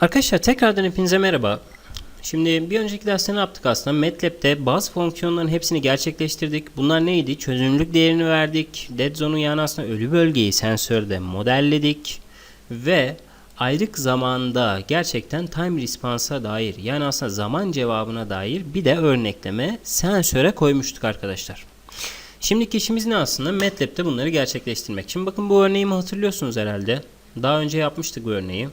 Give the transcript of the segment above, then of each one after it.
Arkadaşlar tekrardan hepinize merhaba. Şimdi bir önceki derste ne yaptık aslında? MATLAB'de bazı fonksiyonların hepsini gerçekleştirdik. Bunlar neydi? Çözünürlük değerini verdik. Dead zone'u yani aslında ölü bölgeyi sensörde modelledik. Ve ayrık zamanda gerçekten time response'a dair yani aslında zaman cevabına dair bir de örnekleme sensöre koymuştuk arkadaşlar. Şimdiki işimiz ne aslında? MATLAB'de bunları gerçekleştirmek. Şimdi bakın bu örneğimi hatırlıyorsunuz herhalde. Daha önce yapmıştık bu örneği.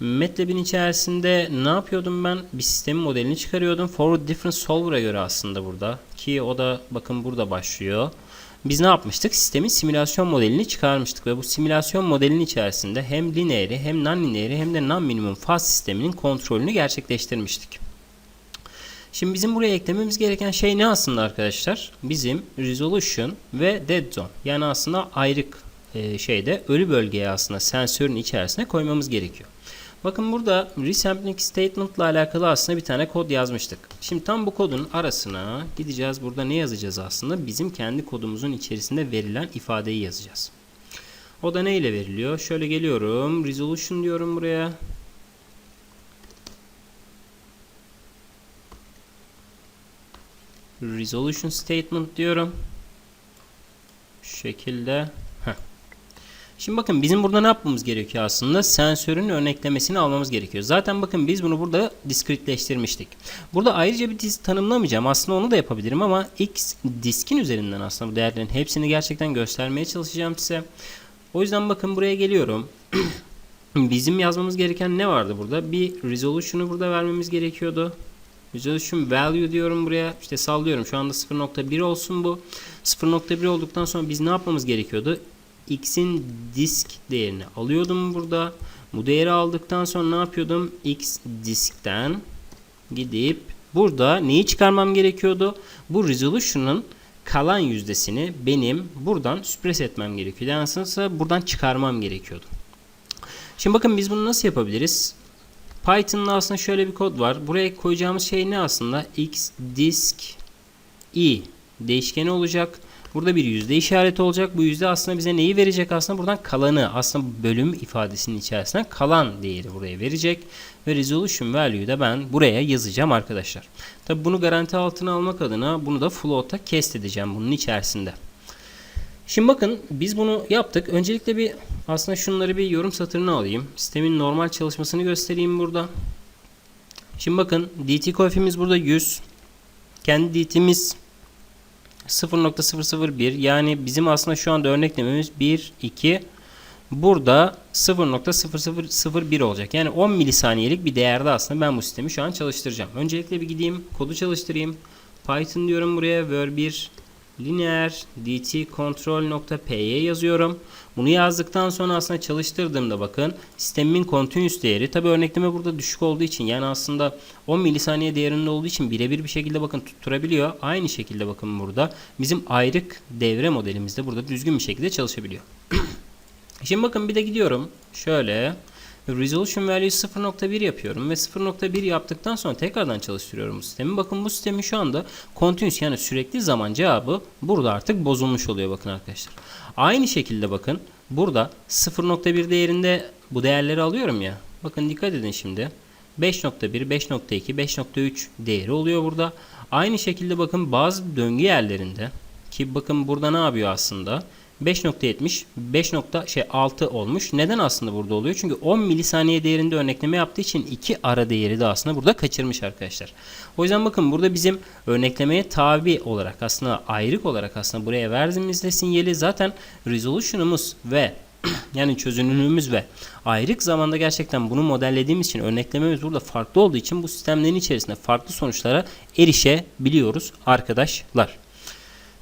MATLAB'in içerisinde ne yapıyordum ben? Bir sistemin modelini çıkarıyordum. Forward Difference Solver'a göre aslında burada. Ki o da bakın burada başlıyor. Biz ne yapmıştık? Sistemin simülasyon modelini çıkarmıştık ve bu simülasyon modelinin içerisinde hem lineeri hem non-lineeri hem de non-minimum faz sisteminin kontrolünü gerçekleştirmiştik. Şimdi bizim buraya eklememiz gereken şey ne aslında arkadaşlar? Bizim resolution ve dead zone. Yani aslında ayrık e, şeyde ölü bölgeye aslında sensörün içerisine koymamız gerekiyor. Bakın burada resampling statement ile alakalı aslında bir tane kod yazmıştık. Şimdi tam bu kodun arasına gideceğiz. Burada ne yazacağız aslında? Bizim kendi kodumuzun içerisinde verilen ifadeyi yazacağız. O da ne ile veriliyor? Şöyle geliyorum. Resolution diyorum buraya. Resolution statement diyorum. Şu şekilde. Şimdi bakın bizim burada ne yapmamız gerekiyor aslında? Sensörün örneklemesini almamız gerekiyor. Zaten bakın biz bunu burada diskretleştirmiştik. Burada ayrıca bir disk tanımlamayacağım. Aslında onu da yapabilirim ama X diskin üzerinden aslında bu değerlerin hepsini gerçekten göstermeye çalışacağım size. O yüzden bakın buraya geliyorum. bizim yazmamız gereken ne vardı burada? Bir resolution'u burada vermemiz gerekiyordu. Resolution value diyorum buraya. İşte sallıyorum. Şu anda 0.1 olsun bu. 0.1 olduktan sonra biz ne yapmamız gerekiyordu? X'in disk değerini alıyordum burada. Bu değeri aldıktan sonra ne yapıyordum? x diskten gidip burada neyi çıkarmam gerekiyordu? Bu resolution'ın kalan yüzdesini benim buradan süpres etmem gerekiyordu. Yani aslında buradan çıkarmam gerekiyordu. Şimdi bakın biz bunu nasıl yapabiliriz? Python'da aslında şöyle bir kod var. Buraya koyacağımız şey ne aslında? x disk i değişkeni olacak. Burada bir yüzde işareti olacak. Bu yüzde aslında bize neyi verecek aslında? Buradan kalanı aslında bölüm ifadesinin içerisinde kalan değeri buraya verecek. Ve resolution value'yu da ben buraya yazacağım arkadaşlar. Tabi bunu garanti altına almak adına bunu da float'a cast edeceğim bunun içerisinde. Şimdi bakın biz bunu yaptık. Öncelikle bir aslında şunları bir yorum satırına alayım. Sistemin normal çalışmasını göstereyim burada. Şimdi bakın dt koefimiz burada 100. Kendi dt'miz 0.001 yani bizim aslında şu anda örneklememiz 1, 2 burada 0.0001 olacak. Yani 10 milisaniyelik bir değerde aslında ben bu sistemi şu an çalıştıracağım. Öncelikle bir gideyim kodu çalıştırayım. Python diyorum buraya ver 1 linear dt control.py yazıyorum. Bunu yazdıktan sonra aslında çalıştırdığımda bakın sistemimin continuous değeri tabi örnekleme burada düşük olduğu için yani aslında 10 milisaniye değerinde olduğu için birebir bir şekilde bakın tutturabiliyor. Aynı şekilde bakın burada bizim ayrık devre modelimizde burada düzgün bir şekilde çalışabiliyor. Şimdi bakın bir de gidiyorum şöyle Resolution value 0.1 yapıyorum ve 0.1 yaptıktan sonra tekrardan çalıştırıyorum bu sistemi. Bakın bu sistemin şu anda continuous yani sürekli zaman cevabı burada artık bozulmuş oluyor bakın arkadaşlar. Aynı şekilde bakın burada 0.1 değerinde bu değerleri alıyorum ya. Bakın dikkat edin şimdi. 5.1, 5.2, 5.3 değeri oluyor burada. Aynı şekilde bakın bazı döngü yerlerinde ki bakın burada ne yapıyor aslında? 5.70 5.6 olmuş. Neden aslında burada oluyor? Çünkü 10 milisaniye değerinde örnekleme yaptığı için iki ara değeri de aslında burada kaçırmış arkadaşlar. O yüzden bakın burada bizim örneklemeye tabi olarak aslında ayrık olarak aslında buraya verdiğimizde sinyali zaten resolution'umuz ve yani çözünürlüğümüz ve ayrık zamanda gerçekten bunu modellediğimiz için örneklememiz burada farklı olduğu için bu sistemlerin içerisinde farklı sonuçlara erişebiliyoruz arkadaşlar.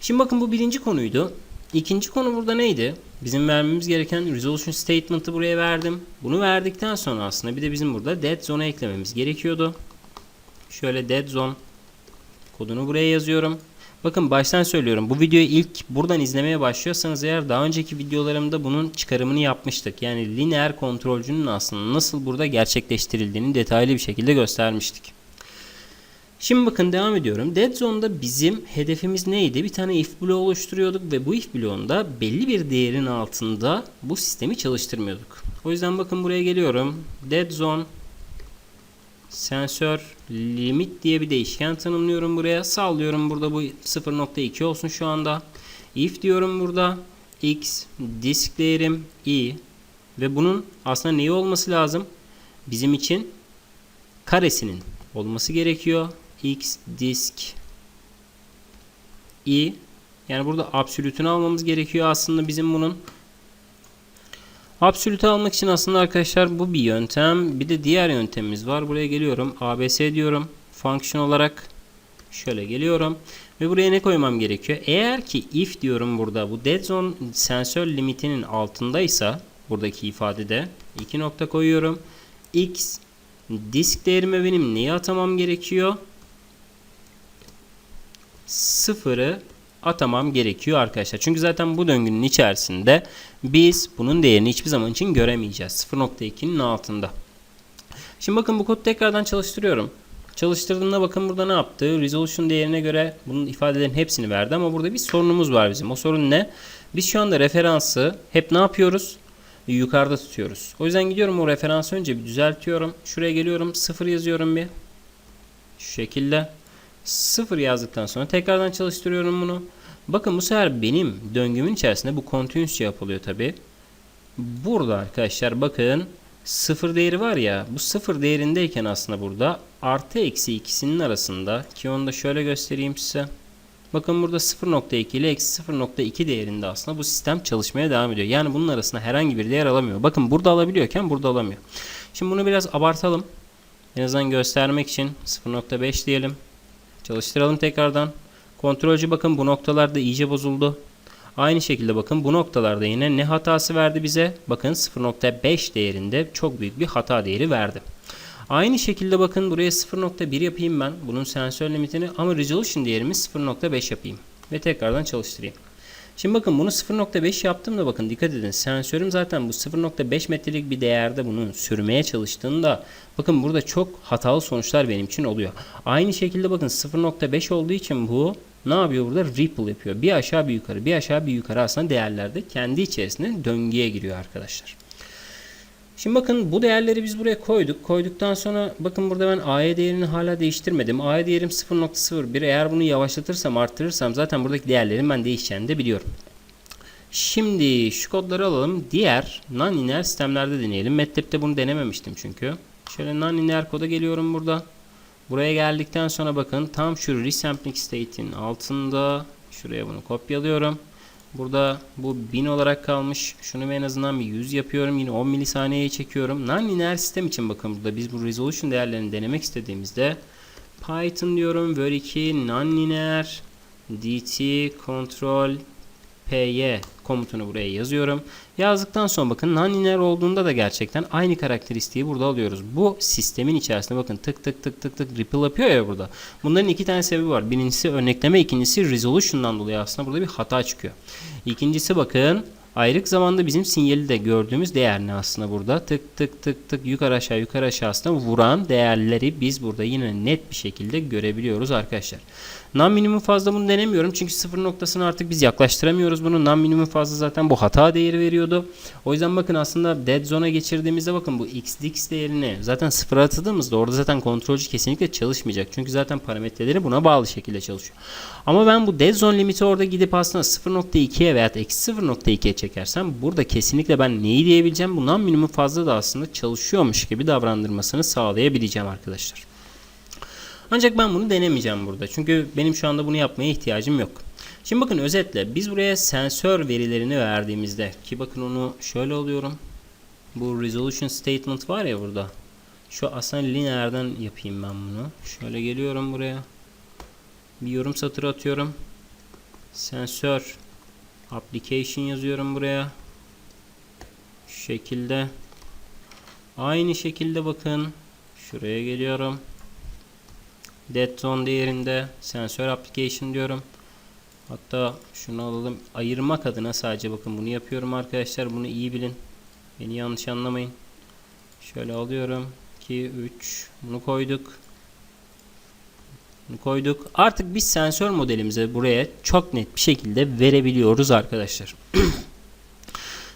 Şimdi bakın bu birinci konuydu. İkinci konu burada neydi? Bizim vermemiz gereken resolution statement'ı buraya verdim. Bunu verdikten sonra aslında bir de bizim burada dead zone'a eklememiz gerekiyordu. Şöyle dead zone kodunu buraya yazıyorum. Bakın baştan söylüyorum. Bu videoyu ilk buradan izlemeye başlıyorsanız eğer daha önceki videolarımda bunun çıkarımını yapmıştık. Yani lineer kontrolcünün aslında nasıl burada gerçekleştirildiğini detaylı bir şekilde göstermiştik. Şimdi bakın devam ediyorum. Dead Zone'da bizim hedefimiz neydi? Bir tane if bloğu oluşturuyorduk ve bu if bloğunda belli bir değerin altında bu sistemi çalıştırmıyorduk. O yüzden bakın buraya geliyorum. Dead Zone sensör limit diye bir değişken tanımlıyorum buraya. Sallıyorum burada bu 0.2 olsun şu anda. If diyorum burada x disk değerim i ve bunun aslında neyi olması lazım? Bizim için karesinin olması gerekiyor. X disk i yani burada absolütünü almamız gerekiyor aslında bizim bunun. Absolütü almak için aslında arkadaşlar bu bir yöntem. Bir de diğer yöntemimiz var. Buraya geliyorum. abs diyorum. Fonksiyon olarak şöyle geliyorum. Ve buraya ne koymam gerekiyor? Eğer ki if diyorum burada bu dead zone sensör limitinin altındaysa buradaki ifadede iki nokta koyuyorum. x disk değerime benim neyi atamam gerekiyor? Sıfırı atamam gerekiyor arkadaşlar. Çünkü zaten bu döngünün içerisinde biz bunun değerini hiçbir zaman için göremeyeceğiz. 0.2'nin altında. Şimdi bakın bu kodu tekrardan çalıştırıyorum. Çalıştırdığımda bakın burada ne yaptı? Resolution değerine göre bunun ifadelerin hepsini verdi ama burada bir sorunumuz var bizim. O sorun ne? Biz şu anda referansı hep ne yapıyoruz? Yukarıda tutuyoruz. O yüzden gidiyorum o referansı önce bir düzeltiyorum. Şuraya geliyorum. 0 yazıyorum bir. Şu şekilde. 0 yazdıktan sonra tekrardan çalıştırıyorum bunu. Bakın bu sefer benim döngümün içerisinde bu continuous yapılıyor tabi. Burada arkadaşlar bakın sıfır değeri var ya bu sıfır değerindeyken aslında burada artı eksi ikisinin arasında ki onu da şöyle göstereyim size. Bakın burada 0.2 ile eksi 0.2 değerinde aslında bu sistem çalışmaya devam ediyor. Yani bunun arasında herhangi bir değer alamıyor. Bakın burada alabiliyorken burada alamıyor. Şimdi bunu biraz abartalım. En azından göstermek için 0.5 diyelim. Çalıştıralım tekrardan. Kontrolcü bakın bu noktalarda iyice bozuldu. Aynı şekilde bakın bu noktalarda yine ne hatası verdi bize? Bakın 0.5 değerinde çok büyük bir hata değeri verdi. Aynı şekilde bakın buraya 0.1 yapayım ben bunun sensör limitini ama resolution değerimiz 0.5 yapayım ve tekrardan çalıştırayım. Şimdi bakın bunu 0.5 yaptım da bakın dikkat edin sensörüm zaten bu 0.5 metrelik bir değerde bunu sürmeye çalıştığında bakın burada çok hatalı sonuçlar benim için oluyor. Aynı şekilde bakın 0.5 olduğu için bu ne yapıyor burada? Ripple yapıyor. Bir aşağı bir yukarı bir aşağı bir yukarı aslında değerlerde kendi içerisinde döngüye giriyor arkadaşlar. Şimdi bakın bu değerleri biz buraya koyduk. Koyduktan sonra bakın burada ben AE değerini hala değiştirmedim. AE değerim 0.01. Eğer bunu yavaşlatırsam arttırırsam zaten buradaki değerlerin ben değişeceğini de biliyorum. Şimdi şu kodları alalım. Diğer non-linear sistemlerde deneyelim. MATLAB'de bunu denememiştim çünkü. Şöyle non-linear koda geliyorum burada. Buraya geldikten sonra bakın tam şu resampling state'in altında şuraya bunu kopyalıyorum. Burada bu 1000 olarak kalmış. Şunu en azından bir 100 yapıyorum. Yine 10 milisaniyeye çekiyorum. Non-linear sistem için bakın burada biz bu resolution değerlerini denemek istediğimizde Python diyorum. Ver 2 non-linear dt control py komutunu buraya yazıyorum. Yazdıktan sonra bakın non-linear olduğunda da gerçekten aynı karakteristiği burada alıyoruz. Bu sistemin içerisinde bakın tık tık tık tık tık ripple yapıyor ya burada. Bunların iki tane sebebi var. Birincisi örnekleme, ikincisi resolution'dan dolayı aslında burada bir hata çıkıyor. İkincisi bakın ayrık zamanda bizim sinyali de gördüğümüz değer ne aslında burada? Tık tık tık tık yukarı aşağı yukarı aşağı aslında vuran değerleri biz burada yine net bir şekilde görebiliyoruz arkadaşlar. Non minimum fazla bunu denemiyorum çünkü sıfır noktasını artık biz yaklaştıramıyoruz bunu. Non minimum fazla zaten bu hata değeri veriyordu. O yüzden bakın aslında dead zone'a geçirdiğimizde bakın bu xdx değerini zaten sıfıra atadığımızda orada zaten kontrolcü kesinlikle çalışmayacak. Çünkü zaten parametreleri buna bağlı şekilde çalışıyor. Ama ben bu dead zone limiti orada gidip aslında 0.2'ye veya eksi 0.2'ye çekersem burada kesinlikle ben neyi diyebileceğim? Bu non minimum fazla da aslında çalışıyormuş gibi davrandırmasını sağlayabileceğim arkadaşlar. Ancak ben bunu denemeyeceğim burada. Çünkü benim şu anda bunu yapmaya ihtiyacım yok. Şimdi bakın özetle biz buraya sensör verilerini verdiğimizde ki bakın onu şöyle alıyorum. Bu resolution statement var ya burada. Şu aslında lineerden yapayım ben bunu. Şöyle geliyorum buraya. Bir yorum satırı atıyorum. Sensör application yazıyorum buraya. Şu şekilde. Aynı şekilde bakın. Şuraya geliyorum. Dead zone değerinde sensör application diyorum. Hatta şunu alalım. Ayırmak adına sadece bakın bunu yapıyorum arkadaşlar. Bunu iyi bilin. Beni yanlış anlamayın. Şöyle alıyorum. 2, 3. Bunu koyduk. Bunu koyduk. Artık biz sensör modelimize buraya çok net bir şekilde verebiliyoruz arkadaşlar.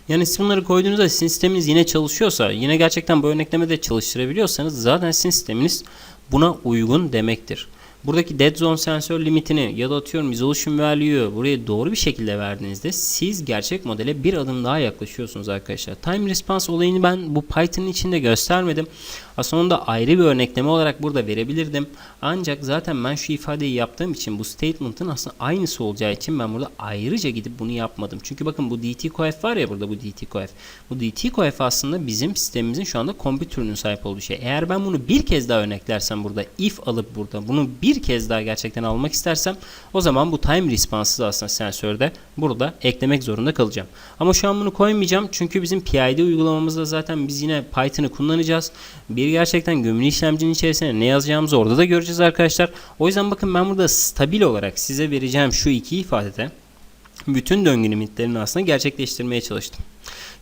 Yani bunları koyduğunuzda sizin sisteminiz yine çalışıyorsa, yine gerçekten bu örneklemede çalıştırabiliyorsanız zaten sizin sisteminiz buna uygun demektir. Buradaki dead zone sensör limitini ya da atıyorum resolution value'yu buraya doğru bir şekilde verdiğinizde siz gerçek modele bir adım daha yaklaşıyorsunuz arkadaşlar. Time response olayını ben bu Python'ın içinde göstermedim. Aslında ayrı bir örnekleme olarak burada verebilirdim. Ancak zaten ben şu ifadeyi yaptığım için bu statement'ın aslında aynısı olacağı için ben burada ayrıca gidip bunu yapmadım. Çünkü bakın bu dt coef var ya burada bu dt coef. Bu dt coef aslında bizim sistemimizin şu anda türünün sahip olduğu şey. Eğer ben bunu bir kez daha örneklersem burada if alıp burada bunu bir kez daha gerçekten almak istersem o zaman bu time response'ı aslında sensörde burada eklemek zorunda kalacağım. Ama şu an bunu koymayacağım çünkü bizim PID uygulamamızda zaten biz yine Python'ı kullanacağız. Bir gerçekten gömülü işlemcinin içerisine ne yazacağımızı orada da göreceğiz arkadaşlar. O yüzden bakın ben burada stabil olarak size vereceğim şu iki ifadede bütün döngü limitlerini aslında gerçekleştirmeye çalıştım.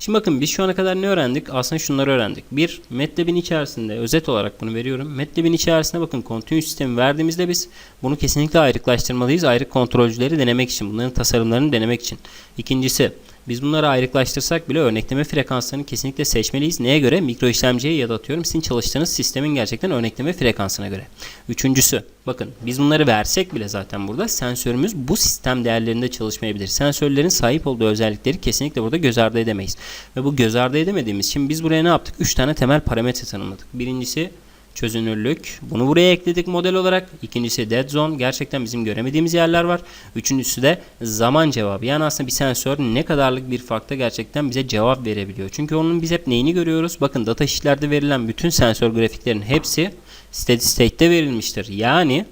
Şimdi bakın biz şu ana kadar ne öğrendik? Aslında şunları öğrendik. Bir, MATLAB'in içerisinde özet olarak bunu veriyorum. MATLAB'in içerisinde bakın continuous sistemi verdiğimizde biz bunu kesinlikle ayrıklaştırmalıyız. Ayrık kontrolcüleri denemek için, bunların tasarımlarını denemek için. İkincisi, biz bunları ayrıklaştırsak bile örnekleme frekanslarını kesinlikle seçmeliyiz. Neye göre? Mikro işlemciye ya da atıyorum sizin çalıştığınız sistemin gerçekten örnekleme frekansına göre. Üçüncüsü, bakın biz bunları versek bile zaten burada sensörümüz bu sistem değerlerinde çalışmayabilir. Sensörlerin sahip olduğu özellikleri kesinlikle burada göz ardı edemeyiz. Ve bu göz ardı edemediğimiz için biz buraya ne yaptık? 3 tane temel parametre tanımladık. Birincisi çözünürlük. Bunu buraya ekledik model olarak. İkincisi dead zone. Gerçekten bizim göremediğimiz yerler var. Üçüncüsü de zaman cevabı. Yani aslında bir sensör ne kadarlık bir farkta gerçekten bize cevap verebiliyor. Çünkü onun biz hep neyini görüyoruz? Bakın data sheetlerde verilen bütün sensör grafiklerin hepsi steady state'te verilmiştir. Yani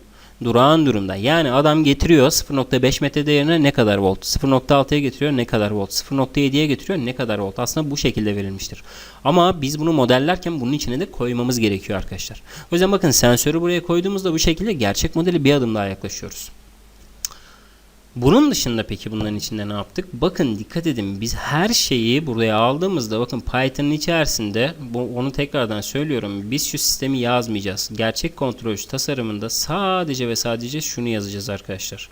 durağan durumda. Yani adam getiriyor 0.5 metre değerine ne kadar volt, 0.6'ya getiriyor ne kadar volt, 0.7'ye getiriyor ne kadar volt. Aslında bu şekilde verilmiştir. Ama biz bunu modellerken bunun içine de koymamız gerekiyor arkadaşlar. O yüzden bakın sensörü buraya koyduğumuzda bu şekilde gerçek modeli bir adım daha yaklaşıyoruz. Bunun dışında peki bunların içinde ne yaptık? Bakın dikkat edin biz her şeyi buraya aldığımızda bakın Python'ın içerisinde bu, onu tekrardan söylüyorum. Biz şu sistemi yazmayacağız. Gerçek kontrolcü tasarımında sadece ve sadece şunu yazacağız arkadaşlar.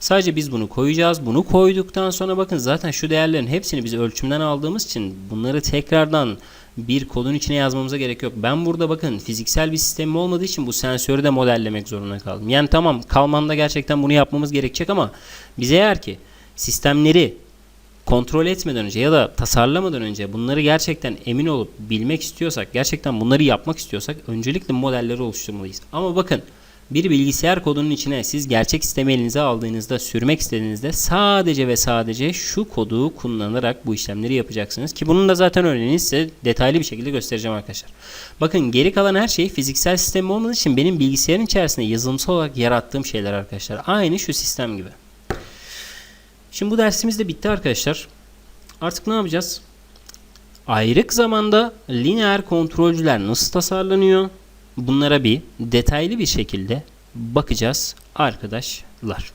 Sadece biz bunu koyacağız. Bunu koyduktan sonra bakın zaten şu değerlerin hepsini biz ölçümden aldığımız için bunları tekrardan bir kodun içine yazmamıza gerek yok. Ben burada bakın fiziksel bir sistemim olmadığı için bu sensörü de modellemek zorunda kaldım. Yani tamam kalmanda gerçekten bunu yapmamız gerekecek ama biz eğer ki sistemleri kontrol etmeden önce ya da tasarlamadan önce bunları gerçekten emin olup bilmek istiyorsak, gerçekten bunları yapmak istiyorsak öncelikle modelleri oluşturmalıyız. Ama bakın bir bilgisayar kodunun içine siz gerçek sistemi elinize aldığınızda, sürmek istediğinizde sadece ve sadece şu kodu kullanarak bu işlemleri yapacaksınız. Ki bunun da zaten örneğini size detaylı bir şekilde göstereceğim arkadaşlar. Bakın geri kalan her şey fiziksel sistem olmadığı için benim bilgisayarın içerisinde yazılımsal olarak yarattığım şeyler arkadaşlar. Aynı şu sistem gibi. Şimdi bu dersimiz de bitti arkadaşlar. Artık ne yapacağız? Ayrık zamanda lineer kontrolcüler nasıl tasarlanıyor? Bunlara bir detaylı bir şekilde bakacağız arkadaşlar.